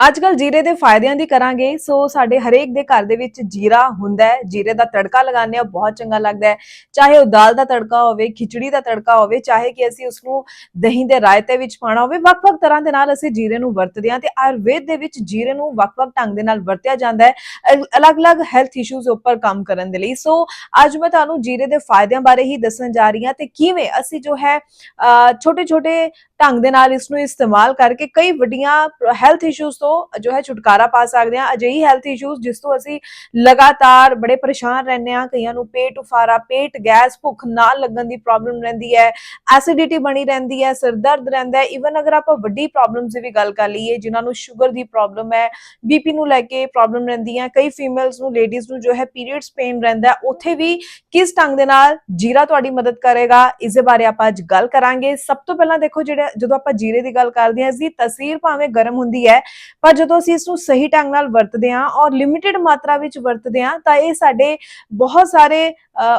ਅੱਜ ਕੱਲ ਜੀਰੇ ਦੇ ਫਾਇਦਿਆਂ ਦੀ ਕਰਾਂਗੇ। ਸੋ ਸਾਡੇ ਹਰੇਕ ਦੇ ਘਰ ਦੇ ਵਿੱਚ ਜੀਰਾ ਹੁੰਦਾ ਹੈ। ਜੀਰੇ ਦਾ ਤੜਕਾ ਲਗਾਉਂਦੇ ਆ ਬਹੁਤ ਚੰਗਾ ਲੱਗਦਾ ਹੈ। ਚਾਹੇ ਉਹ ਦਾਲ ਦਾ ਤੜਕਾ ਹੋਵੇ, ਖਿਚੜੀ ਦਾ ਤੜਕਾ ਹੋਵੇ, ਚਾਹੇ ਕਿ ਅਸੀਂ ਉਸ ਨੂੰ ਦਹੀਂ ਦੇ ਰਾਇਤੇ ਵਿੱਚ ਪਾਣਾ ਹੋਵੇ, ਵੱਖ-ਵੱਖ ਤਰ੍ਹਾਂ ਦੇ ਨਾਲ ਅਸੀਂ ਜੀਰੇ ਨੂੰ ਵਰਤਦੇ ਹਾਂ ਤੇ ਆਯੁਰਵੇਦ ਦੇ ਵਿੱਚ ਜੀਰੇ ਨੂੰ ਵੱਖ-ਵੱਖ ਢੰਗ ਦੇ ਨਾਲ ਵਰਤਿਆ ਜਾਂਦਾ ਹੈ, ਅਲ- ਅਲੱਗ-ਅਲੱਗ ਹੈਲਥ ਇਸ਼ੂਜ਼ ਉੱਪਰ ਕੰਮ ਕਰਨ ਦੇ ਲਈ। ਸੋ ਅੱਜ ਮੈਂ ਤੁਹਾਨੂੰ ਜੀਰੇ ਦੇ ਫਾਇਦਿਆਂ ਬਾਰੇ ਹੀ ਦੱਸਣ ਜਾ ਰਹੀ ਹਾਂ ਤੇ ਕਿਵੇਂ ਅਸੀਂ ਜੋ ਹੈ ਛੋਟੇ-ਛੋਟੇ ਢੰਗ ਦੇ ਨਾਲ ਇਸ ਨੂੰ ਇਸਤੇਮਾਲ ਕਰਕੇ ਕਈ ਵੱਡੀਆਂ ਹੈਲਥ ਇਸ਼ੂਜ਼ ਤੋਂ ਜੋ ਹੈ ਛੁਟਕਾਰਾ ਪਾ ਸਕਦੇ ਹਾਂ। ਅਜਿਹੀ ਹੈਲਥ ਇਸ਼ੂਜ਼ ਜਿਸ ਤੋਂ ਅਸੀਂ ਲਗਾਤਾਰ ਬੜੇ ਪਰੇਸ਼ਾਨ ਰਹਿੰਦੇ ਹਾਂ। ਕਈਆਂ ਨੂੰ ਪੇਟ ਉਫਾਰਾ, ਪੇਟ ਗੈਸ, ਭੁੱਖ ਨਾ ਲੱਗਣ ਦੀ ਪ੍ਰੋਬਲਮ ਰਹਿੰਦੀ ਹੈ ਐਸਿਡਿਟੀ ਬਣੀ ਰਹਿੰਦੀ ਹੈ, ਸਿਰ ਦਰਦ ਰਹਿੰਦਾ ਹੈ। ਇਵਨ ਅਗਰ ਆਪਾਂ ਵੱਡੀ ਪ੍ਰੋਬਲਮਸ ਦੀ ਵੀ ਗੱਲ ਕਰ ਲਈਏ, ਜਿਨ੍ਹਾਂ ਨੂੰ ਸ਼ੂਗਰ ਦੀ ਪ੍ਰੋਬਲਮ ਹੈ ਬੀਪੀ ਨੂੰ ਲੈ ਕੇ ਪ੍ਰੋਬਲਮ ਰਹਿੰਦੀ ਹੈ, ਕਈ ਫੀਮੇਲਸ ਨੂੰ ਲੇਡੀਜ਼ ਨੂੰ ਜੋ ਹੈ ਪੀਰੀਅਡਸ ਪੇਨ ਰਹਿੰਦਾ ਉੱਥੇ ਵੀ ਕਿਸ ਢੰਗ ਦੇ ਨਾਲ ਜੀਰਾ ਤੁਹਾਡੀ ਮਦਦ ਕਰੇਗਾ, ਇਸ ਦੇ ਬਾਰੇ ਆਪਾਂ ਅੱਜ ਗੱਲ ਕਰਾਂਗੇ। ਸਭ ਤੋਂ ਪਹਿਲਾਂ ਦੇਖੋ ਜਿਹੜੇ ਜਦੋਂ ਆਪਾਂ ਜੀਰੇ ਦੀ ਗੱਲ ਕਰਦੇ ਹਾਂ, ਇਸ ਦੀ ਤਸੀਰ ਭਾਵੇਂ ਗਰਮ ਹੁੰਦੀ ਹੈ, ਪਰ ਜਦੋਂ ਅਸੀਂ ਇਸ ਨੂੰ ਸਹੀ ਢੰਗ ਨਾਲ ਵਰਤਦੇ ਹਾਂ ਔਰ ਲਿਮਿਟਿਡ ਮਾਤਰਾ ਵਿੱਚ ਵਰਤਦੇ ਹਾਂ, ਤਾਂ ਇਹ ਸਾਡੇ ਬਹੁਤ ਸਾਰੇ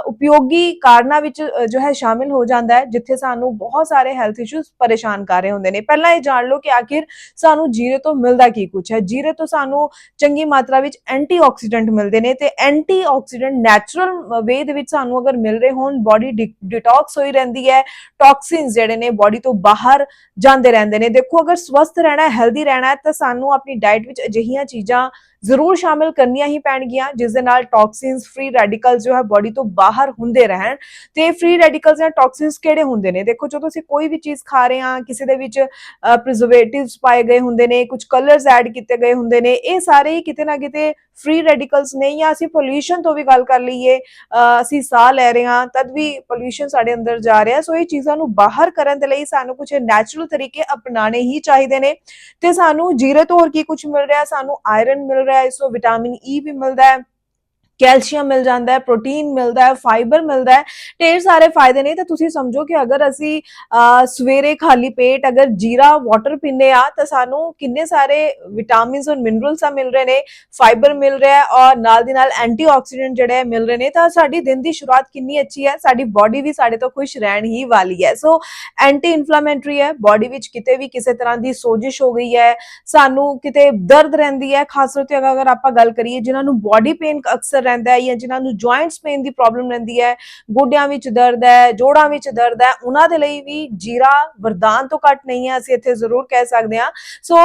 ਉਪਯੋਗੀ ਕਾਰਨਾਂ ਵਿੱਚ ਜੋ ਹੈ ਸ਼ਾਮਿਲ ਹੋ ਜਾਂਦਾ ਹੈ, ਜਿੱਥੇ ਸਾਨੂੰ ਬਹੁਤ ਸਾਰੇ ਹੈਲਥ ਇਸ਼ੂਜ਼ ਪਰੇਸ਼ਾਨ ਕਰ ਰਹੇ ਹੁੰਦੇ ਨੇ। ਪਹਿਲਾਂ ਇਹ ਜਾਣ ਲਓ ਕਿ ਆਖਿਰ ਸਾਨੂੰ ਜੀਰੇ ਤੋਂ ਮਿਲਦਾ ਕੀ ਕੁਝ ਹੈ? ਜੀਰੇ ਤੋਂ ਸਾਨੂੰ ਚੰਗੀ ਮਾਤਰਾ ਵਿੱਚ ਐਂਟੀਆਕਸੀਡੈਂਟ ਮਿਲਦੇ ਨੇ ਤੇ ਐਂਟੀਆਕਸੀਡੈਂਟ ਨੈਚੁਰਲ ਵੇ ਦੇ ਵਿੱਚ ਸਾਨੂੰ ਅਗਰ ਮਿਲ ਰਹੇ ਹੋਣ ਬਾਡੀ ਡਿਟੌਕਸ ਹੋਈ ਰਹਿੰਦੀ ਹੈ ਟੌਕਸਿਨਸ ਜਿਹੜੇ ਨੇ ਬਾਡੀ ਤੋਂ ਬਾਹਰ ਜਾਂਦੇ ਰਹਿੰਦੇ ਨੇ। ਦੇਖੋ, ਅਗਰ ਸਵਸਥ ਰਹਿਣਾ ਹੈਲਦੀ ਰਹਿਣਾ ਹੈ, ਤਾਂ ਸਾਨੂੰ ਆਪਣੀ ਡਾਈਟ ਵਿੱਚ ਅਜਿਹੀਆਂ ਚੀਜ਼ਾਂ ਜ਼ਰੂਰ ਸ਼ਾਮਿਲ ਕਰਨੀਆਂ ਹੀ ਪੈਣਗੀਆਂ, ਜਿਸ ਦੇ ਨਾਲ ਟੌਕਸਿਨਸ ਫ੍ਰੀ ਰੈਡੀਕਲ ਜੋ ਹੈ ਬਾਡੀ ਤੋਂ ਬਾਹਰ ਹੁੰਦੇ ਰਹਿਣ। ਤੇ ਫ੍ਰੀ ਰੈਡੀਕਲਸ ਜਾਂ ਟੌਕਸਿਨਸ ਕਿਹੜੇ ਹੁੰਦੇ ਨੇ? ਦੇਖੋ, ਜਦੋਂ ਅਸੀਂ ਕੋਈ ਵੀ ਚੀਜ਼ ਖਾ ਰਹੇ ਹਾਂ, ਕਿਸੇ ਦੇ ਵਿੱਚ ਪ੍ਰੀਜ਼ਰਵੇਟਿਵਸ ਪਾਏ ਗਏ ਹੁੰਦੇ ਨੇ, ਕੁਝ ਕਲਰਸ ਐਡ ਕੀਤੇ ਗਏ ਹੁੰਦੇ ਨੇ, ਇਹ ਸਾਰੇ ਹੀ ਕਿਤੇ ਨਾ ਕਿਤੇ ਫ੍ਰੀ ਰੈਡੀਕਲਸ ਨੇ ਜਾਂ ਅਸੀਂ ਪੋਲਿਊਸ਼ਨ ਤੋਂ ਵੀ ਗੱਲ ਕਰ ਲਈਏ ਅਸੀਂ ਸਾਹ ਲੈ ਰਹੇ ਹਾਂ, ਤਦ ਵੀ ਪੋਲਿਊਸ਼ਨ ਸਾਡੇ ਅੰਦਰ ਜਾ ਰਿਹਾ। ਸੋ ਇਹ ਚੀਜ਼ਾਂ ਨੂੰ ਬਾਹਰ ਕਰਨ ਦੇ ਲਈ ਸਾਨੂੰ ਕੁਝ ਨੈਚੁਰਲ ਤਰੀਕੇ ਅਪਣਾਣੇ ਹੀ ਚਾਹੀਦੇ ਨੇ। ਤੇ ਸਾਨੂੰ ਜੀਰੇ ਤੋਂ ਹੋਰ ਕੀ ਕੁਝ ਮਿਲ ਰਿਹਾ? ਸਾਨੂੰ ਆਇਰਨ ਮਿਲ ਰਿਹਾ ਹੈ ਇਸ ਤੋਂ ਵਿਟਾਮਿਨ ਈ e ਵੀ ਮਿਲਦਾ ਹੈ। ਕੈਲਸ਼ੀਅਮ ਮਿਲ ਜਾਂਦਾ ਹੈ, ਪ੍ਰੋਟੀਨ ਮਿਲਦਾ ਹੈ, ਫਾਈਬਰ ਮਿਲਦਾ ਹੈ। ਢੇਰ ਸਾਰੇ ਫਾਇਦੇ ਨੇ ਤਾਂ ਤੁਸੀਂ ਸਮਝੋ ਕਿ ਅਗਰ ਅਸੀਂ ਸਵੇਰੇ ਖਾਲੀ ਪੇਟ ਅਗਰ ਜੀਰਾ ਵਾਟਰ ਪੀਂਦੇ ਆ ਤਾਂ ਸਾਨੂੰ ਕਿੰਨੇ ਸਾਰੇ ਵਿਟਾਮਿਨਸ ਔਰ ਮਿਨਰਲਸ ਆ ਮਿਲ ਰਹੇ ਨੇ ਫਾਈਬਰ ਮਿਲ ਰਿਹਾ ਹੈ ਔਰ ਨਾਲ ਦੀ ਨਾਲ ਐਂਟੀਆਕਸੀਡੈਂਟ ਜਿਹੜੇ ਹੈ ਮਿਲ ਰਹੇ ਨੇ ਤਾਂ ਸਾਡੀ ਦਿਨ ਦੀ ਸ਼ੁਰੂਆਤ ਕਿੰਨੀ ਅੱਛੀ ਹੈ, ਸਾਡੀ ਬਾਡੀ ਵੀ ਸਾਡੇ ਤੋਂ ਖੁਸ਼ ਰਹਿਣ ਹੀ ਵਾਲੀ ਹੈ। ਸੋ ਐਂਟੀ ਇਨਫਲੇਮੇਟਰੀ ਹੈ ਬਾਡੀ ਵਿੱਚ ਕਿਤੇ ਵੀ ਕਿਸੇ ਤਰ੍ਹਾਂ ਦੀ ਸੋਜਿਸ਼ ਹੋ ਗਈ ਹੈ, ਸਾਨੂੰ ਕਿਤੇ ਦਰਦ ਰਹਿੰਦੀ ਹੈ, ਖਾਸ ਤੌਰ ਤੇ ਅਗਰ ਆਪਾਂ ਗੱਲ ਕਰੀਏ ਜਿਨ੍ਹਾਂ ਨੂੰ ਬਾਡੀ ਪੇਨ ਅਕਸਰ ਰਹਿੰਦਾ ਹੈ ਜਾਂ ਜਿਨ੍ਹਾਂ ਨੂੰ ਜੁਆਇੰਟਸ ਪੇਨ ਦੀ ਪ੍ਰੋਬਲਮ ਰਹਿੰਦੀ ਹੈ, ਗੋਡਿਆਂ ਵਿੱਚ ਦਰਦ ਹੈ, ਜੋੜਾਂ ਵਿੱਚ ਦਰਦ ਹੈ, ਉਹਨਾਂ ਦੇ ਲਈ ਵੀ ਜੀਰਾ ਵਰਦਾਨ ਤੋਂ ਘੱਟ ਨਹੀਂ ਹੈ, ਅਸੀਂ ਇੱਥੇ ਜ਼ਰੂਰ ਕਹਿ ਸਕਦੇ ਹਾਂ। ਸੋ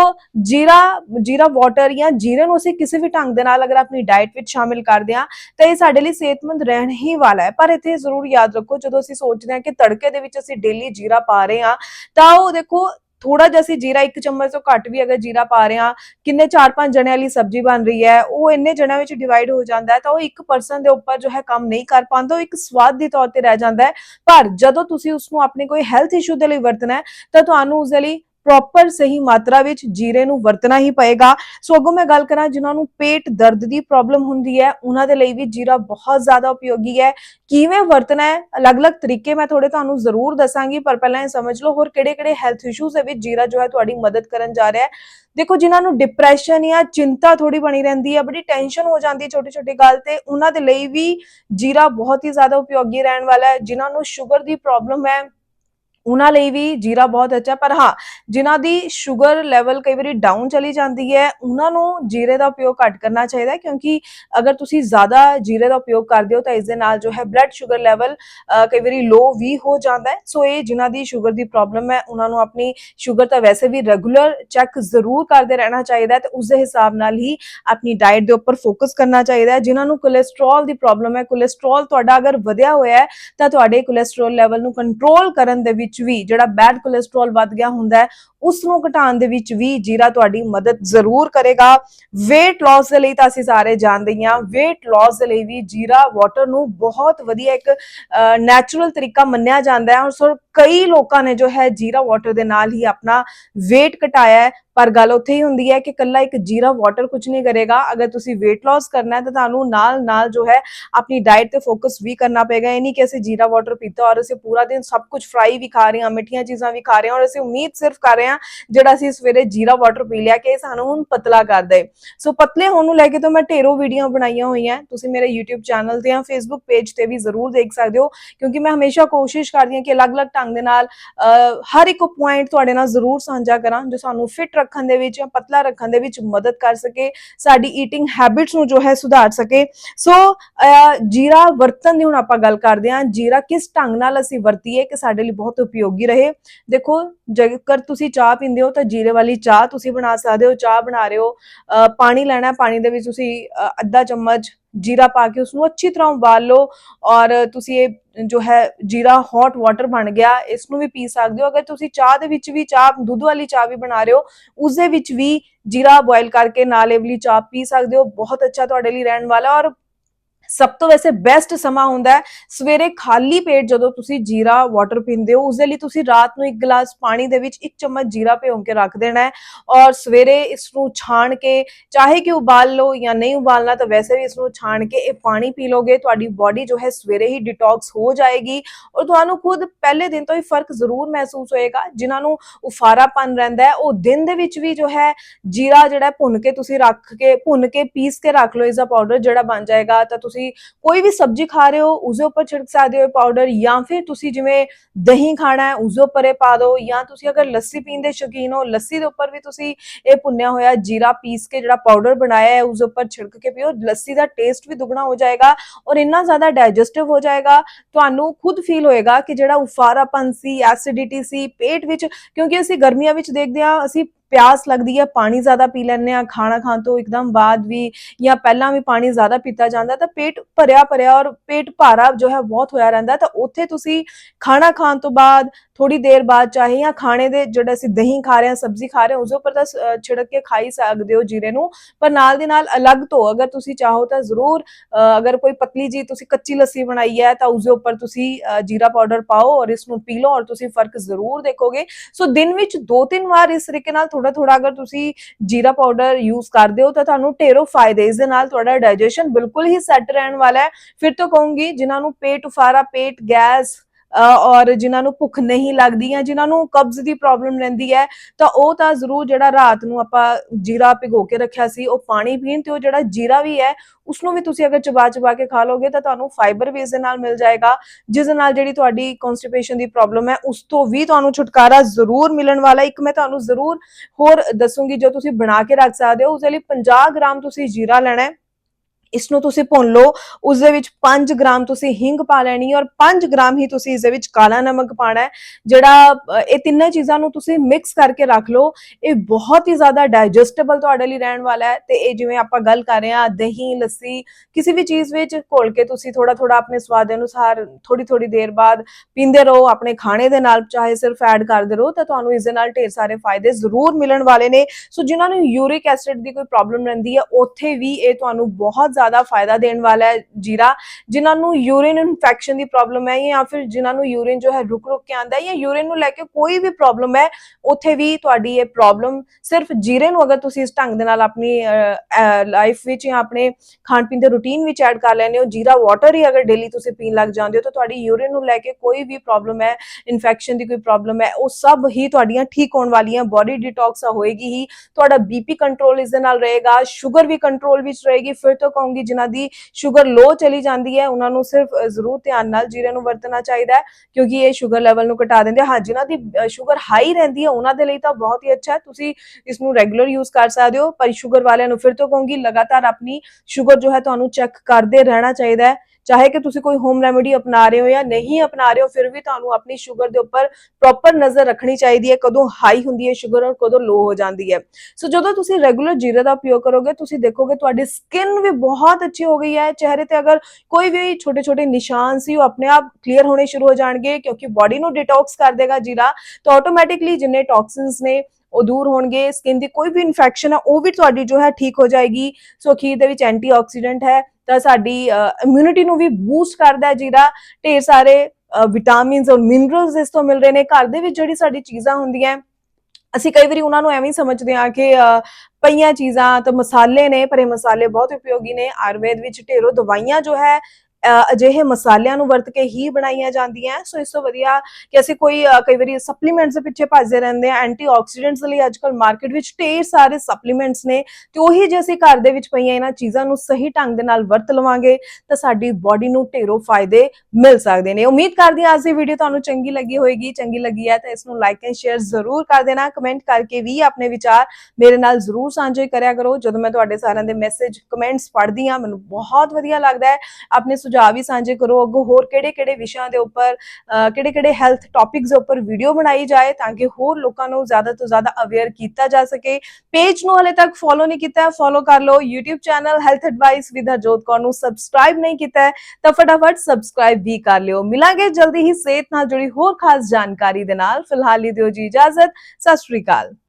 ਜੀਰਾ ਜੀਰਾ ਵਾਟਰ ਜਾਂ ਜੀਰੇ ਨੂੰ ਅਸੀਂ ਕਿਸੇ ਵੀ ਢੰਗ ਦੇ ਨਾਲ ਅਗਰ ਆਪਣੀ ਡਾਈਟ ਵਿੱਚ ਸ਼ਾਮਿਲ ਕਰਦੇ ਹਾਂ, ਤਾਂ ਇਹ ਸਾਡੇ ਲਈ ਸਿਹਤਮੰਦ ਰਹਿਣ ਹੀ ਵਾਲਾ ਹੈ। ਪਰ ਇੱਥੇ ਜ਼ਰੂਰ ਯਾਦ ਰੱਖੋ, ਜਦੋਂ ਅਸੀਂ ਸੋਚਦੇ ਹਾਂ ਕਿ ਤੜਕੇ ਦੇ ਵਿੱਚ ਅਸੀਂ ਡੇਲੀ ਜੀਰਾ ਪਾ ਰਹੇ ਹਾਂ, ਤਾਂ ਉਹ ਦੇਖੋ ਥੋੜਾ ਜਿਹਾ ਅਸੀਂ ਜੀਰਾ ਇੱਕ ਚਮਚ ਤੋਂ ਘੱਟ ਵੀ ਅਗਰ ਜੀਰਾ ਪਾ ਰਹੇ ਹਾਂ, ਕਿੰਨੇ 4-5 ਜਣਿਆਂ ਲਈ ਸਬਜ਼ੀ ਬਣ ਰਹੀ ਹੈ, ਉਹ ਇੰਨੇ ਜਣਿਆਂ ਵਿੱਚ ਡਿਵਾਈਡ ਹੋ ਜਾਂਦਾ ਹੈ, ਤਾਂ ਉਹ ਇੱਕ ਪਰਸਨ ਦੇ ਉੱਪਰ ਜੋ ਹੈ ਕੰਮ ਨਹੀਂ ਕਰ ਪਾਉਂਦਾ, ਉਹ ਇੱਕ ਸਵਾਦ ਦੇ ਤੌਰ ਤੇ ਰਹਿ ਜਾਂਦਾ ਹੈ। ਪਰ ਜਦੋਂ ਤੁਸੀਂ ਉਸ ਨੂੰ ਆਪਣੇ ਕੋਈ ਹੈਲਥ ਇਸ਼ੂ ਦੇ ਲਈ ਵਰਤਣਾ ਹੈ, ਤਾਂ ਤੁਹਾਨੂੰ ਉਸ ਦੇ ਲਈ ਪ੍ਰੋਪਰ ਸਹੀ ਮਾਤਰਾ ਵਿੱਚ ਜੀਰੇ ਨੂੰ ਵਰਤਣਾ ਹੀ ਪਏਗਾ। ਸੋ ਅੱਗੋਂ ਮੈਂ ਗੱਲ ਕਰਾਂ ਜਿਨ੍ਹਾਂ ਨੂੰ ਪੇਟ ਦਰਦ ਦੀ ਪ੍ਰੋਬਲਮ ਹੁੰਦੀ ਹੈ, ਉਹਨਾਂ ਦੇ ਲਈ ਵੀ ਜੀਰਾ ਬਹੁਤ ਜ਼ਿਆਦਾ ਉਪਯੋਗੀ ਹੈ। ਕਿਵੇਂ ਵਰਤਣਾ ਹੈ, ਅਲੱਗ-ਅਲੱਗ ਤਰੀਕੇ ਮੈਂ ਥੋੜੇ ਤੁਹਾਨੂੰ ਜ਼ਰੂਰ ਦੱਸਾਂਗੀ, ਪਰ ਪਹਿਲਾਂ ਇਹ ਸਮਝ ਲਓ ਹੋਰ ਕਿਹੜੇ-ਕਿਹੜੇ ਹੈਲਥ ਇਸ਼ੂਜ਼ ਦੇ ਵਿੱਚ ਜੀਰਾ ਜੋ ਹੈ ਤੁਹਾਡੀ ਮਦਦ ਕਰਨ ਜਾ ਰਿਹਾ ਹੈ। ਦੇਖੋ ਜਿਨ੍ਹਾਂ ਨੂੰ ਡਿਪਰੈਸ਼ਨ ਜਾਂ ਚਿੰਤਾ ਥੋੜੀ ਬਣੀ ਰਹਿੰਦੀ ਹੈ, ਬੜੀ ਟੈਨਸ਼ਨ ਹੋ ਜਾਂਦੀ ਹੈ ਛੋਟੀ-ਛੋਟੀ ਗੱਲ ਤੇ, ਉਹਨਾਂ ਦੇ ਲਈ ਵੀ ਜੀਰਾ ਬਹੁਤ ਹੀ ਜ਼ਿਆਦਾ ਉਪਯੋਗੀ ਰਹਿਣ ਵਾਲਾ ਹੈ। ਜਿਨ੍ਹਾਂ ਨੂੰ ਸ਼ੂਗਰ ਦੀ ਪ੍ਰੋਬਲਮ ਹੈ ਉਹਨਾਂ ਲਈ ਵੀ ਜੀਰਾ ਬਹੁਤ ਅੱਛਾ ਪਰ ਹਾਂ, ਜਿਨ੍ਹਾਂ ਦੀ ਸ਼ੂਗਰ ਲੈਵਲ ਕਈ ਵਾਰੀ ਡਾਊਨ ਚਲੀ ਜਾਂਦੀ ਹੈ, ਉਹਨਾਂ ਨੂੰ ਜੀਰੇ ਦਾ ਉਪਯੋਗ ਘੱਟ ਕਰਨਾ ਚਾਹੀਦਾ ਕਿਉਂਕਿ ਅਗਰ ਤੁਸੀਂ ਜ਼ਿਆਦਾ ਜੀਰੇ ਦਾ ਉਪਯੋਗ ਕਰਦੇ ਹੋ ਤਾਂ ਇਸ ਦੇ ਨਾਲ ਜੋ ਹੈ ਬਲੱਡ ਸ਼ੂਗਰ ਲੈਵਲ ਕਈ ਵਾਰੀ ਲੋ ਵੀ ਹੋ ਜਾਂਦਾ ਹੈ। ਸੋ ਇਹ ਜਿਨ੍ਹਾਂ ਦੀ ਸ਼ੂਗਰ ਦੀ ਪ੍ਰੋਬਲਮ ਹੈ, ਉਹਨਾਂ ਨੂੰ ਆਪਣੀ ਸ਼ੂਗਰ ਤਾਂ ਵੈਸੇ ਵੀ ਰੈਗੂਲਰ ਚੈੱਕ ਜ਼ਰੂਰ ਕਰਦੇ ਰਹਿਣਾ ਚਾਹੀਦਾ ਹੈ ਤੇ ਉਸ ਦੇ ਹਿਸਾਬ ਨਾਲ ਹੀ ਆਪਣੀ ਡਾਈਟ ਦੇ ਉੱਪਰ ਫੋਕਸ ਕਰਨਾ ਚਾਹੀਦਾ ਹੈ। ਜਿਨ੍ਹਾਂ ਨੂੰ ਕੋਲੇਸਟ੍ਰੋਲ ਦੀ ਪ੍ਰੋਬਲਮ ਹੈ ਕੋਲੇਸਟ੍ਰੋਲ ਤੁਹਾਡਾ ਅਗਰ ਵਧਿਆ ਹੋਇਆ ਹੈ, ਤਾਂ ਤੁਹਾਡੇ ਕੋਲੇਸਟ੍ਰੋਲ ਲੈਵਲ ਨੂੰ ਕੰਟਰੋਲ ਕਰਨ ਦੇ ਵਿੱਚ ਵੀ ਜਿਹੜਾ ਬੈਡ ਕੋਲੇਸਟ੍ਰੋਲ ਵੱਧ ਗਿਆ ਹੁੰਦਾ ਹੈ ਉਸ ਨੂੰ ਘਟਾਉਣ ਦੇ ਵਿੱਚ ਵੀ ਜੀਰਾ ਤੁਹਾਡੀ ਮਦਦ ਜ਼ਰੂਰ ਕਰੇਗਾ। weight loss ਦੇ ਲਈ ਤਾਂ ਅਸੀਂ ਸਾਰੇ ਜਾਣਦੇ ਹਾਂ weight loss ਦੇ ਲਈ ਵੀ ਜੀਰਾ ਵਾਟਰ ਨੂੰ ਬਹੁਤ ਵਧੀਆ ਇੱਕ ਨੈਚੁਰਲ ਤਰੀਕਾ ਮੰਨਿਆ ਜਾਂਦਾ ਹੈ। ਔਰ ਕਈ ਲੋਕਾਂ ਨੇ ਜੋ ਹੈ ਜੀਰਾ ਵਾਟਰ ਦੇ ਨਾਲ ਹੀ ਆਪਣਾ weight ਘਟਾਇਆ ਹੈ। ਪਰ ਗੱਲ ਉੱਥੇ ਹੀ ਹੁੰਦੀ ਹੈ ਕਿ ਕੱਲਾ ਇੱਕ ਜੀਰਾ ਵਾਟਰ ਕੁਝ ਨਹੀਂ ਕਰੇਗਾ। ਅਗਰ ਤੁਸੀਂ weight loss ਕਰਨਾ ਹੈ ਤਾਂ ਤੁਹਾਨੂੰ ਨਾਲ ਨਾਲ ਜੋ ਹੈ ਆਪਣੀ ਡਾਈਟ ਤੇ ਫੋਕਸ ਵੀ ਕਰਨਾ ਪਏਗਾ। ਇਹ ਨਹੀਂ ਕਿ ਅਸੀਂ ਜੀਰਾ ਵਾਟਰ ਪੀਤਾ ਔਰ ਅਸੀਂ ਪੂਰਾ ਦਿਨ ਸਭ ਕੁਝ ਫਰਾਈ ਵੀ ਖਾ ਰਹੇ ਹਾਂ, ਮਿੱਠੀਆਂ ਚੀਜ਼ਾਂ ਵੀ ਖਾ ਰਹੇ ਹਾਂ ਔਰ ਅਸੀਂ ਉਮੀਦ ਸਿਰਫ ਕਰ ਰਹੇ ਹਾਂ ਹਾਂ ਜਿਹੜਾ ਅਸੀਂ ਸਵੇਰੇ ਜੀਰਾ ਵਾਟਰ ਪੀ ਲਿਆ ਕਿ ਸਾਨੂੰ ਹੁਣ ਪਤਲਾ ਕਰਦਾ ਦੇ। ਸੋ ਪਤਲੇ ਹੋਣ ਨੂੰ ਲੈ ਕੇ ਤਾਂ ਮੈਂ ਢੇਰੋਂ ਵੀਡੀਓ ਬਣਾਈਆਂ ਹੋਈਆਂ। ਤੁਸੀਂ ਮੇਰੇ YouTube ਚੈਨਲ ਤੇ ਜਾਂ Facebook ਪੇਜ ਤੇ ਵੀ ਜ਼ਰੂਰ ਦੇਖ ਸਕਦੇ ਹੋ ਕਿਉਂਕਿ ਮੈਂ ਹਮੇਸ਼ਾ ਕੋਸ਼ਿਸ਼ ਕਰਦੀ ਹਾਂ ਕਿ ਅਲੱਗ-ਅਲੱਗ ਢੰਗ ਦੇ ਨਾਲ ਹਰ ਇੱਕ ਪੁਆਇੰਟ ਤੁਹਾਡੇ ਨਾਲ ਜ਼ਰੂਰ ਸਾਂਝਾ ਕਰਾਂ ਜੋ ਸਾਨੂੰ ਫਿਟ ਰੱਖਣ ਦੇ ਵਿੱਚ ਜਾਂ ਪਤਲਾ ਰੱਖਣ ਦੇ ਵਿੱਚ ਮਦਦ ਕਰ ਸਕੇ ਸਾਡੀ ਈਟਿੰਗ ਹੈਬਿਟਸ ਨੂੰ ਜੋ ਹੈ ਸੁਧਾਰ ਸਕੇ। ਸੋ ਅਹ, ਜੀਰਾ ਵਰਤਨ ਦੀ ਹੁਣ ਆਪਾਂ ਗੱਲ ਕਰਦੇ ਹਾਂ। ਜੀਰਾ ਕਿਸ ਢੰਗ ਨਾਲ ਅਸੀਂ ਵਰਤੀਏ ਕਿ ਸਾਡੇ ਲਈ ਬਹੁਤ ਉਪਯੋਗੀ ਰਹੇ। ਦੇਖੋ ਜੇਕਰ ਤੁਸੀਂ ਚਾਹ ਪੀਂਦੇ ਹੋ ਤਾਂ ਜੀਰੇ ਵਾਲੀ ਚਾਹ ਤੁਸੀਂ ਬਣਾ ਸਕਦੇ ਹੋ, ਚਾਹ ਬਣਾ ਰਹੇ ਹੋ। ਪਾਣੀ ਲੈਣਾ, ਪਾਣੀ ਦੇ ਵਿੱਚ ਤੁਸੀਂ ਅੱਧਾ ਚਮਚ ਜੀਰਾ ਪਾ ਕੇ ਉਸ ਨੂੰ ਅੱਛੀ ਤਰ੍ਹਾਂ ਉਬਾਲ ਲਓ ਔਰ ਤੁਸੀਂ ਇਹ ਜੋ ਹੈ ਜੀਰਾ ਹੌਟ ਵਾਟਰ ਬਣ ਗਿਆ ਇਸ ਨੂੰ ਵੀ ਪੀ ਸਕਦੇ ਹੋ। ਅਗਰ ਤੁਸੀਂ ਚਾਹ ਦੇ ਵਿੱਚ ਵੀ ਚਾਹ, ਦੁੱਧ ਵਾਲੀ ਚਾਹ ਵੀ ਬਣਾ ਰਹੇ ਹੋ ਉਸ ਦੇ ਵਿੱਚ ਵੀ ਜੀਰਾ ਬੋਇਲ ਕਰਕੇ ਨਾਲ ਇਹ ਵਾਲੀ ਚਾਹ ਪੀ ਸਕਦੇ ਹੋ। ਬਹੁਤ ਅੱਛਾ ਤੁਹਾਡੇ ਲਈ ਰਹਿਣ ਵਾਲਾ ਔਰ ਸਭ ਤੋਂ ਵੈਸੇ ਬੈਸਟ ਸਮਾਂ ਹੁੰਦਾ ਹੈ ਸਵੇਰੇ ਖਾਲੀ ਪੇਟ ਜਦੋਂ ਤੁਸੀਂ ਜੀਰਾ ਵਾਟਰ ਪੀਂਦੇ ਹੋ ਉਸ ਦੇ ਲਈ ਤੁਸੀਂ ਰਾਤ ਨੂੰ ਇੱਕ ਗਲਾਸ ਪਾਣੀ ਦੇ ਵਿੱਚ ਇੱਕ ਚਮਚ ਜੀਰਾ ਭਿਓ ਕੇ ਰੱਖ ਦੇਣਾ ਹੈ ਔਰ ਸਵੇਰੇ ਇਸ ਨੂੰ ਛਾਣ ਕੇ, ਚਾਹੇ ਕਿ ਉਬਾਲ ਲਓ ਜਾਂ ਨਹੀਂ ਉਬਾਲਣਾ, ਤਾਂ ਵੈਸੇ ਵੀ ਇਸ ਨੂੰ ਛਾਣ ਕੇ ਇਹ ਪਾਣੀ ਪੀ ਲੋਗੇ, ਤੁਹਾਡੀ ਬਾਡੀ ਜੋ ਹੈ ਸਵੇਰੇ ਹੀ ਡਿਟੌਕਸ ਹੋ ਜਾਏਗੀ ਔਰ ਤੁਹਾਨੂੰ ਖੁਦ ਪਹਿਲੇ ਦਿਨ ਤੋਂ ਹੀ ਫ਼ਰਕ ਜ਼ਰੂਰ ਮਹਿਸੂਸ ਹੋਏਗਾ, ਜਿਨ੍ਹਾਂ ਨੂੰ ਉਫਾਰਾਪਨ ਰਹਿੰਦਾ ਹੈ, ਉਹ ਦਿਨ ਦੇ ਵਿੱਚ ਵੀ ਜੋ ਹੈ ਜੀਰਾ ਜਿਹੜਾ ਭੁੰਨ ਕੇ ਤੁਸੀਂ ਰੱਖ ਕੇ, ਭੁੰਨ ਕੇ ਪੀਸ ਕੇ ਰੱਖ ਲਓ, ਇਸ ਦਾ ਪਾਊਡਰ ਜਿਹੜਾ ਬਣ ਜਾਏਗਾ ਤਾਂ ਤੁਸੀਂ ਕੋਈ ਵੀ ਸਬਜ਼ੀ ਖਾ ਰਹੇ ਹੋ ਉਸ ਦੇ ਉੱਪਰ ਛਿੜਕ ਸਕਦੇ ਹੋ ਪਾਊਡਰ ਜਾਂ ਫਿਰ ਤੁਸੀਂ ਜਿਵੇਂ ਦਹੀਂ ਖਾਣਾ ਹੈ ਉਸ ਦੇ ਉੱਪਰ ਇਹ ਪਾ ਦਿਓ ਜਾਂ ਤੁਸੀਂ ਅਗਰ ਲੱਸੀ ਪੀਣ ਦੇ ਸ਼ੌਕੀਨ ਹੋ, ਲੱਸੀ ਦੇ ਉੱਪਰ ਵੀ ਤੁਸੀਂ ਇਹ ਭੁੰਨਿਆ ਹੋਇਆ ਜੀਰਾ ਪੀਸ ਕੇ ਜਿਹੜਾ ਪਾਊਡਰ ਬਣਾਇਆ ਹੈ ਉਸ ਦੇ ਉੱਪਰ ਛਿੜਕ ਕੇ ਪੀਓ, ਲੱਸੀ ਦਾ ਟੇਸਟ ਵੀ ਦੁੱਗਣਾ ਹੋ ਜਾਏਗਾ ਔਰ ਇੰਨਾ ਜ਼ਿਆਦਾ ਡਾਈਜੈਸਟਿਵ ਹੋ ਜਾਏਗਾ, ਤੁਹਾਨੂੰ ਖੁਦ ਫੀਲ ਹੋਏਗਾ ਕਿ ਜਿਹੜਾ ਉਫਾਰਾਪਨ ਸੀ ਐਸਿਡਿਟੀ ਸੀ, ਪੇਟ ਵਿੱਚ ਕਿਉਂਕਿ ਅਸੀਂ ਗਰਮੀਆਂ ਵਿੱਚ ਦੇਖਦੇ ਹਾਂ, ਅਸੀਂ ਪਿਆਸ ਲੱਗਦੀ ਹੈ ਪਾਣੀ ਜ਼ਿਆਦਾ ਪੀ ਲੈਂਦੇ ਆ, ਖਾਣਾ ਖਾਣ ਤੋਂ ਇੱਕਦਮ ਬਾਅਦ ਵੀ ਜਾਂ ਪਹਿਲਾਂ ਵੀ ਪਾਣੀ ਜ਼ਿਆਦਾ ਪੀਤਾ ਜਾਂਦਾ, ਤਾਂ ਪੇਟ ਭਰਿਆ ਭਰਿਆ ਔਰ ਪੇਟ ਭਾਰਾ ਜੋ ਹੈ ਬਹੁਤ ਹੋਇਆ ਰਹਿੰਦਾ, ਤਾਂ ਉੱਥੇ ਤੁਸੀਂ ਖਾਣਾ ਖਾਣ ਤੋਂ ਬਾਅਦ ਥੋੜੀ ਦੇਰ ਬਾਅਦ ਚਾਹੇ ਜਾਂ ਖਾਣੇ ਦੇ ਜਿਹੜਾ ਅਸੀਂ ਦਹੀਂ ਖਾ ਰਹੇ ਹਾਂ, ਸਬਜ਼ੀ ਖਾ ਰਹੇ ਹਾਂ ਉਸ ਉੱਪਰ ਤਾਂ ਛਿੜਕ ਕੇ ਖਾ ਹੀ ਸਕਦੇ ਹੋ ਜੀਰੇ ਨੂੰ। ਪਰ ਨਾਲ ਦੀ ਨਾਲ ਅਲੱਗ ਤੋਂ ਅਗਰ ਤੁਸੀਂ ਚਾਹੋ ਤਾਂ ਜ਼ਰੂਰ ਅਗਰ ਕੋਈ ਪਤਲੀ ਜੀ ਤੁਸੀਂ ਕੱਚੀ ਲੱਸੀ ਬਣਾਈ ਹੈ ਤਾਂ ਉਸ ਦੇ ਉੱਪਰ ਤੁਸੀਂ ਜੀਰਾ ਪਾਊਡਰ ਪਾਓ ਔਰ ਇਸ ਨੂੰ ਪੀ ਲਓ ਔਰ ਤੁਸੀਂ ਫ਼ਰਕ ਜ਼ਰੂਰ ਦੇਖੋਗੇ। ਸੋ ਦਿਨ ਵਿੱਚ ਦੋ ਤਿੰਨ ਵਾਰ ਇਸ ਤਰੀਕੇ ਨਾਲ ਥੋੜਾ ਥੋੜਾ ਅਗਰ ਤੁਸੀਂ ਜੀਰਾ ਪਾਊਡਰ ਯੂਜ਼ ਕਰਦੇ ਹੋ ਤਾਂ ਤੁਹਾਨੂੰ ਢੇਰੋ ਫਾਇਦੇ ਇਸ ਦੇ ਨਾਲ ਤੁਹਾਡਾ ਡਾਈਜੈਸ਼ਨ ਬਿਲਕੁਲ ਹੀ ਸੈੱਟ ਰਹਿਣ ਵਾਲਾ ਹੈ। ਫਿਰ ਤੋਂ ਕਹੂੰਗੀ ਜਿਨ੍ਹਾਂ ਨੂੰ ਪੇਟ ਉਫਾਰਾ, ਪੇਟ, ਗੈਸ ਔਰ ਜਿਨ੍ਹਾਂ ਨੂੰ ਭੁੱਖ ਨਹੀਂ ਲੱਗਦੀ ਜਾਂ ਜਿਨ੍ਹਾਂ ਨੂੰ ਕਬਜ਼ ਦੀ ਪ੍ਰੋਬਲਮ ਰਹਿੰਦੀ ਹੈ, ਤਾਂ ਉਹ ਤਾਂ ਜ਼ਰੂਰ ਜਿਹੜਾ ਰਾਤ ਨੂੰ ਆਪਾਂ ਜੀਰਾ ਭਿਗੋ ਕੇ ਰੱਖਿਆ ਸੀ, ਉਹ ਪਾਣੀ ਪੀਣ ਤੇ ਉਹ ਜਿਹੜਾ ਜੀਰਾ ਵੀ ਹੈ ਉਸ ਨੂੰ ਵੀ ਤੁਸੀਂ ਅਗਰ ਚਬਾ ਚਬਾ ਕੇ ਖਾ ਲੋਗੇ ਤਾਂ ਤੁਹਾਨੂੰ ਫਾਈਬਰ ਵੀ ਇਸ ਦੇ ਨਾਲ ਮਿਲ ਜਾਏਗਾ, ਜਿਸ ਦੇ ਨਾਲ ਜਿਹੜੀ ਤੁਹਾਡੀ ਕਨਸਟੀਪੇਸ਼ਨ ਦੀ ਪ੍ਰੋਬਲਮ ਹੈ, ਉਸ ਤੋਂ ਵੀ ਤੁਹਾਨੂੰ ਛੁਟਕਾਰਾ ਜ਼ਰੂਰ ਮਿਲਣ ਵਾਲਾ ਇੱਕ ਮੈਂ ਤੁਹਾਨੂੰ ਜ਼ਰੂਰ ਹੋਰ ਦੱਸੂਗੀ, ਜੋ ਤੁਸੀਂ ਬਣਾ ਕੇ ਰੱਖ ਸਕਦੇ ਹੋ, ਉਸ ਲਈ 50 ਗ੍ਰਾਮ ਤੁਸੀਂ ਜੀਰਾ ਲੈਣਾ ਹੈ। ਇਸ ਨੂੰ ਤੁਸੀਂ ਭੁੰਨ ਲਓ, ਉਸ ਦੇ ਵਿੱਚ 5 ਗ੍ਰਾਮ ਤੁਸੀਂ ਹਿੰਗ ਪਾ ਲੈਣੀ ਔਰ 5 ਗ੍ਰਾਮ ਹੀ ਤੁਸੀਂ ਇਸ ਦੇ ਵਿੱਚ ਕਾਲਾ ਨਮਕ ਪਾਣਾ ਹੈ, ਜਿਹੜਾ ਇਹ ਤਿੰਨਾਂ ਚੀਜ਼ਾਂ ਨੂੰ ਤੁਸੀਂ ਮਿਕਸ ਕਰਕੇ ਰੱਖ ਲਓ। ਇਹ ਬਹੁਤ ਹੀ ਜ਼ਿਆਦਾ ਡਾਈਜੈਸਟੇਬਲ ਤੁਹਾਡੇ ਲਈ ਰਹਿਣ ਵਾਲਾ ਹੈ ਤੇ ਇਹ ਜਿਵੇਂ ਆਪਾਂ ਗੱਲ ਕਰ ਰਹੇ ਹਾਂ, ਦਹੀਂ, ਲੱਸੀ, ਕਿਸੇ ਵੀ ਚੀਜ਼ ਵਿੱਚ ਘੋਲ ਕੇ ਤੁਸੀਂ ਥੋੜਾ ਥੋੜਾ ਆਪਣੇ ਸਵਾਦ ਅਨੁਸਾਰ ਥੋੜੀ ਥੋੜੀ ਦੇਰ ਬਾਅਦ ਪੀਂਦੇ ਰਹੋ, ਆਪਣੇ ਖਾਣੇ ਦੇ ਨਾਲ ਚਾਹੇ ਸਿਰਫ ਐਡ ਕਰਦੇ ਰਹੋ ਤਾਂ ਤੁਹਾਨੂੰ ਇਸ ਦੇ ਨਾਲ ਢੇਰ ਸਾਰੇ ਫਾਇਦੇ ਜ਼ਰੂਰ ਮਿਲਣ ਵਾਲੇ ਨੇ। ਸੋ ਜਿਨ੍ਹਾਂ ਨੂੰ ਯੂਰਿਕ ਐਸਿਡ ਦੀ ਕੋਈ ਪ੍ਰੋਬਲਮ ਰਹਿੰਦੀ ਹੈ, ਉੱਥੇ ਵੀ ਇਹ ਤੁਹਾਨੂੰ ਬਹੁਤ ਜ਼ਿਆਦਾ ਫਾਇਦਾ ਦੇਣ ਵਾਲਾ ਹੈ ਜੀਰਾ, ਜਿਨ੍ਹਾਂ ਨੂੰ ਯੂਰਿਨ ਇਨਫੈਕਸ਼ਨ ਦੀ ਪ੍ਰੋਬਲਮ ਹੈ ਜਾਂ ਫਿਰ ਜਿਨ੍ਹਾਂ ਨੂੰ ਯੂਰਿਨ ਜੋ ਹੈ ਰੁਕ ਰੁਕ ਕੇ ਆਂਦਾ ਹੈ ਜਾਂ ਯੂਰਿਨ ਨੂੰ ਲੈ ਕੇ ਕੋਈ ਵੀ ਪ੍ਰੋਬਲਮ ਹੈ, ਉੱਥੇ ਵੀ ਤੁਹਾਡੀ ਇਹ ਪ੍ਰੋਬਲਮ ਸਿਰਫ ਜੀਰੇ ਨੂੰ ਅਗਰ ਤੁਸੀਂ ਇਸ ਢੰਗ ਦੇ ਨਾਲ ਆਪਣੀ ਲਾਈਫ ਵਿੱਚ ਜਾਂ ਆਪਣੇ ਖਾਣ ਪੀਣ ਦੇ ਰੂਟੀਨ ਵਿੱਚ ਐਡ ਕਰ ਲੈਂਦੇ ਹੋ, ਜੀਰਾ ਵਾਟਰ ਹੀ ਅਗਰ ਡੇਲੀ ਤੁਸੀਂ ਪੀਣ ਲੱਗ ਜਾਂਦੇ ਹੋ ਤਾਂ ਤੁਹਾਡੀ ਯੂਰਿਨ ਨੂੰ ਲੈ ਕੇ ਕੋਈ ਵੀ ਪ੍ਰੋਬਲਮ ਹੈ ਇਨਫੈਕਸ਼ਨ ਦੀ ਕੋਈ ਪ੍ਰੋਬਲਮ ਹੈ, ਉਹ ਸਭ ਹੀ ਤੁਹਾਡੀਆਂ ਠੀਕ ਹੋਣ ਵਾਲੀਆਂ ਬਾਡੀ ਡਿਟੌਕਸ ਹੋਏਗੀ ਹੀ, ਤੁਹਾਡਾ ਬੀਪੀ ਕੰਟਰੋਲ ਇਸ ਦੇ ਨਾਲ ਰਹੇਗਾ ਸ਼ੂਗਰ ਵੀ ਕੰਟਰੋਲ ਵਿੱਚ ਰਹੇਗੀ, ਫਿਰ ਤੋਂ ਕਹੂੰਗੀ ਜਿਨ੍ਹਾਂ ਦੀ ਸ਼ੂਗਰ ਲੋ ਚਲੀ ਜਾਂਦੀ ਹੈ, ਉਹਨਾਂ ਨੂੰ ਸਿਰਫ ਜ਼ਰੂਰ ਧਿਆਨ ਨਾਲ ਜੀਰੇ ਨੂੰ ਵਰਤਣਾ ਚਾਹੀਦਾ ਹੈ, ਕਿਉਂਕਿ ਇਹ ਸ਼ੂਗਰ ਲੈਵਲ ਨੂੰ ਘਟਾ ਦਿੰਦੇ ਹਾਂ, ਜਿਨ੍ਹਾਂ ਦੀ ਸ਼ੂਗਰ ਹਾਈ ਰਹਿੰਦੀ ਹੈ, ਉਹਨਾਂ ਦੇ ਲਈ ਤਾਂ ਬਹੁਤ ਹੀ ਅੱਛਾ ਹੈ। ਤੁਸੀਂ ਇਸ ਨੂੰ ਰੈਗੂਲਰ ਯੂਜ਼ ਕਰ ਸਕਦੇ ਹੋ, ਪਰ ਸ਼ੂਗਰ ਵਾਲਿਆਂ ਨੂੰ ਫਿਰ ਤੋਂ ਕਹੂੰਗੀ, ਲਗਾਤਾਰ ਆਪਣੀ ਸ਼ੂਗਰ ਜੋ ਹੈ ਤੁਹਾਨੂੰ ਚੈੱਕ ਕਰਦੇ ਰਹਿਣਾ ਚਾਹੀਦਾ ਹੈ। ਚਾਹੇ ਕਿ ਤੁਸੀਂ ਕੋਈ ਹੋਮ ਰੈਮੇਡੀ ਅਪਣਾ ਰਹੇ ਹੋ ਜਾਂ ਨਹੀਂ ਅਪਣਾ ਰਹੇ ਹੋ, ਫਿਰ ਵੀ ਤੁਹਾਨੂੰ ਆਪਣੀ ਸ਼ੂਗਰ ਦੇ ਉੱਪਰ ਪ੍ਰੋਪਰ ਨਜ਼ਰ ਰੱਖਣੀ ਚਾਹੀਦੀ ਹੈ, ਕਦੋਂ ਹਾਈ ਹੁੰਦੀ ਹੈ ਸ਼ੂਗਰ ਔਰ ਕਦੋਂ ਲੋ ਹੋ ਜਾਂਦੀ ਹੈ। ਸੋ ਜਦੋਂ ਤੁਸੀਂ ਰੈਗੂਲਰ ਜੀਰੇ ਦਾ ਉਪਯੋਗ ਕਰੋਗੇ, ਤੁਸੀਂ ਦੇਖੋਗੇ ਤੁਹਾਡੀ ਸਕਿਨ ਵੀ ਬਹੁਤ ਅੱਛੀ ਹੋ ਗਈ ਹੈ, ਚਿਹਰੇ ਤੇ ਅਗਰ ਕੋਈ ਵੀ ਛੋਟੇ ਛੋਟੇ ਨਿਸ਼ਾਨ ਸੀ, ਉਹ ਆਪਣੇ ਆਪ ਕਲੀਅਰ ਹੋਣੇ ਸ਼ੁਰੂ ਹੋ ਜਾਣਗੇ ਕਿਉਂਕਿ ਬਾਡੀ ਨੂੰ ਡਿਟੌਕਸ ਕਰ ਦੇਗਾ ਜੀਰਾ, ਤਾਂ ਆਟੋਮੈਟਿਕਲੀ ਜਿੰਨੇ ਟੌਕਸਿਨਸ ਨੇ, ਉਹ ਦੂਰ ਹੋਣਗੇ ਸਕਿਨ ਦੀ ਕੋਈ ਵੀ ਇਨਫੈਕਸ਼ਨ ਹੈ ਉਹ ਵੀ ਤੁਹਾਡੀ ਜੋ ਹੈ ਠੀਕ ਹੋ ਜਾਏਗੀ। ਸੋ ਅਖੀਰ ਦੇ ਵਿੱਚ ਐਂਟੀਆਕਸੀਡੈਂਟ ਹੈ ਤਾਂ ਸਾਡੀ ਇਮਿਊਨਿਟੀ ਨੂੰ ਵੀ ਬੂਸਟ ਕਰਦਾ ਹੈ ਜੀਰਾ ਢੇਰ ਸਾਰੇ ਵਿਟਾਮਿਨਸ ਔਰ ਮਿਨਰਲਸ ਇਸ ਤੋਂ ਮਿਲ ਰਹੇ ਨੇ। ਘਰ ਦੇ ਵਿੱਚ ਜਿਹੜੀ ਸਾਡੀ ਚੀਜ਼ਾਂ ਹੁੰਦੀਆਂ ਅਸੀਂ ਕਈ ਵਾਰੀ ਉਹਨਾਂ ਨੂੰ ਐਵੇਂ ਹੀ ਸਮਝਦੇ ਹਾਂ ਕਿ ਅਹ, ਪਈਆਂ ਚੀਜ਼ਾਂ ਤਾਂ ਮਸਾਲੇ ਨੇ ਪਰ ਇਹ ਮਸਾਲੇ ਬਹੁਤ ਉਪਯੋਗੀ ਨੇ। ਆਯੁਰਵੇਦ ਵਿੱਚ ਢੇਰੋਂ ਦਵਾਈਆਂ ਜੋ ਹੈ ਅਜਿਹੇ ਮਸਾਲਿਆਂ ਨੂੰ ਵਰਤ ਕੇ ਹੀ ਬਣਾਈਆਂ ਜਾਂਦੀਆਂ ਸੋ ਇਸ ਤੋਂ ਵਧੀਆ ਕਿ ਅਸੀਂ ਕੋਈ ਕਈ ਵਾਰੀ ਸਪਲੀਮੈਂਟਸ ਦੇ ਪਿੱਛੇ ਭੱਜਦੇ ਰਹਿੰਦੇ ਆ ਐਂਟੀਆਕਸੀਡੈਂਟਸ ਲਈ ਅੱਜਕੱਲ ਮਾਰਕੀਟ ਵਿੱਚ ਢੇਰ ਸਾਰੇ ਸਪਲੀਮੈਂਟਸ ਨੇ। ਤੇ ਉਹੀ ਜੇ ਅਸੀਂ ਘਰ ਦੇ ਵਿੱਚ ਪਈਆਂ ਇਹਨਾਂ ਚੀਜ਼ਾਂ ਨੂੰ ਸਹੀ ਢੰਗ ਦੇ ਨਾਲ ਵਰਤ ਲਵਾਂਗੇ, ਤਾਂ ਸਾਡੀ ਬਾਡੀ ਨੂੰ ਢੇਰੋਂ ਫਾਇਦੇ ਮਿਲ ਸਕਦੇ ਨੇ। ਉਮੀਦ ਕਰਦੀ ਹਾਂ ਅੱਜ ਦੀ ਵੀਡੀਓ ਤੁਹਾਨੂੰ ਚੰਗੀ ਲੱਗੀ ਹੋਏਗੀ, ਚੰਗੀ ਲੱਗੀ ਹੈ ਤਾਂ ਇਸ ਨੂੰ ਲਾਈਕ ਐਂਡ ਸ਼ੇਅਰ ਜ਼ਰੂਰ ਕਰ ਦੇਣਾ। ਕਮੈਂਟ ਕਰਕੇ ਵੀ ਆਪਣੇ ਵਿਚਾਰ ਮੇਰੇ ਨਾਲ ਜ਼ਰੂਰ ਸਾਂਝੇ ਕਰਿਆ ਕਰੋ। ਜਦੋਂ ਮੈਂ ਤੁਹਾਡੇ ਸਾਰਿਆਂ ਦੇ ਮੈਸੇਜ ਕਮੈਂਟਸ ਪੜ੍ਹਦੀ ਹਾਂ, ਮੈਨੂੰ ਬਹੁਤ ਵਧੀਆ ਲੱਗਦਾ ਹੈ। ਆਪਣੇ ਸੁਝਾਅ ਵੀ ਸਾਂਝੇ ਕਰੋ। ਅੱਗੋਂ ਹੋਰ ਕਿਹੜੇ-ਕਿਹੜੇ ਵਿਸ਼ਿਆਂ ਦੇ ਉੱਪਰ ਕਿਹੜੇ-ਕਿਹੜੇ ਹੈਲਥ ਟੌਪਿਕਸ ਦੇ ਉੱਪਰ ਵੀਡੀਓ ਬਣਾਈ ਜਾਏ ਤਾਂ ਕਿ ਹੋਰ ਲੋਕਾਂ ਨੂੰ ਜ਼ਿਆਦਾ ਤੋਂ ਜ਼ਿਆਦਾ ਅਵੇਅਰ ਕੀਤਾ ਜਾ ਸਕੇ। ਪੇਜ ਨੂੰ ਹਲੇ ਤੱਕ ਫੋਲੋ ਨਹੀਂ ਕੀਤਾ ਹੈ ਫੋਲੋ ਕਰ ਲਓ। YouTube channel health advice with Harjot Kaur ਨੂੰ ਸਬਸਕ੍ਰਾਈਬ ਨਹੀਂ ਕੀਤਾ ਹੈ, ਤਾਂ ਫਟਾਫਟ ਸਬਸਕ੍ਰਾਈਬ ਵੀ ਕਰ ਲਿਓ। ਮਿਲਾਂਗੇ ਜਲਦੀ ਹੀ ਸਿਹਤ ਨਾਲ ਜੁੜੀ ਹੋਰ ਖਾਸ ਜਾਣਕਾਰੀ ਦੇ ਨਾਲ। ਫਿਲਹਾਲ ਹੀ ਦਿਓ ਜੀ ਇਜਾਜ਼ਤ। ਸਤਿ ਸ਼੍ਰੀ ਅਕਾਲ।